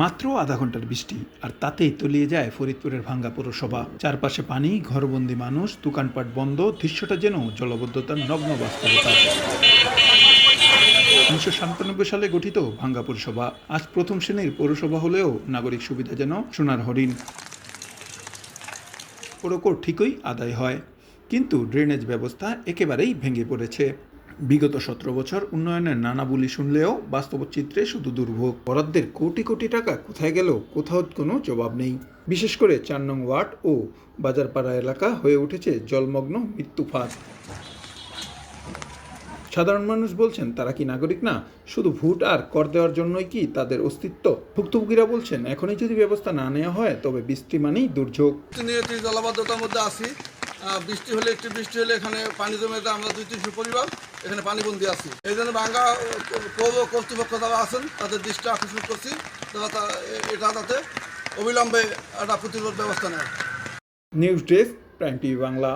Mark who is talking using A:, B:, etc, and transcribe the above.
A: মাত্র আধা ঘণ্টার বৃষ্টি, আর তাতেই তলিয়ে যায় ফরিদপুরের ভাঙ্গা পৌরসভা। চারপাশে পানি, ঘরবন্দি মানুষ, দোকানপাট বন্ধ, দৃশ্যটা যেন জলবদ্ধতার নগ্ন বাস্তবতা। উনিশশো সাতানব্বই সালে গঠিত ভাঙ্গা পৌরসভা, আজ প্রথম শ্রেণির পৌরসভা হলেও নাগরিক সুবিধা যেন সোনার হরিণ পুরোকর ঠিকই আদায় হয়, কিন্তু ড্রেনেজ ব্যবস্থা একেবারেই ভেঙে পড়েছে। বিগত সতেরো বছর উন্নয়নের নানা বলি শুনলেও বাস্তব চিত্রে শুধু দুর্ভোগ। বরাদ্দের কোটি কোটি টাকা কোথায় গেল, কোথাও কোনো জবাব নেই। বিশেষ করে চার নং ওয়ার্ড ও বাজারপাড়া এলাকা হয়ে উঠেছে জলমগ্ন মৃত্যু ফাঁদ। সাধারণ মানুষ বলছেন, তারা কি নাগরিক না? শুধু ভোট আর কর দেওয়ার জন্যই কি তাদের অস্তিত্ব? ভুক্তভোগীরা বলছেন, এখনই যদি ব্যবস্থা না নেওয়া হয়, তবে বৃষ্টি মানেই দুর্যোগ।
B: জলাবদ্ধতার মধ্যে আছি। বৃষ্টি হলে একটু বৃষ্টি হলে এখানে পানি জমে আমরা দুই তিনশো পরিবার। এখানে পানিবন্দি আছি। এই জন্য বাঙ্গা পৌর কর্তৃপক্ষ যারা আছেন, তাদের দৃষ্টি আকর্ষণ করছি, তারা এটা যাতে অবিলম্বে একটা প্রতিরোধ ব্যবস্থা নেয়।
A: News desk prime TV Bangla.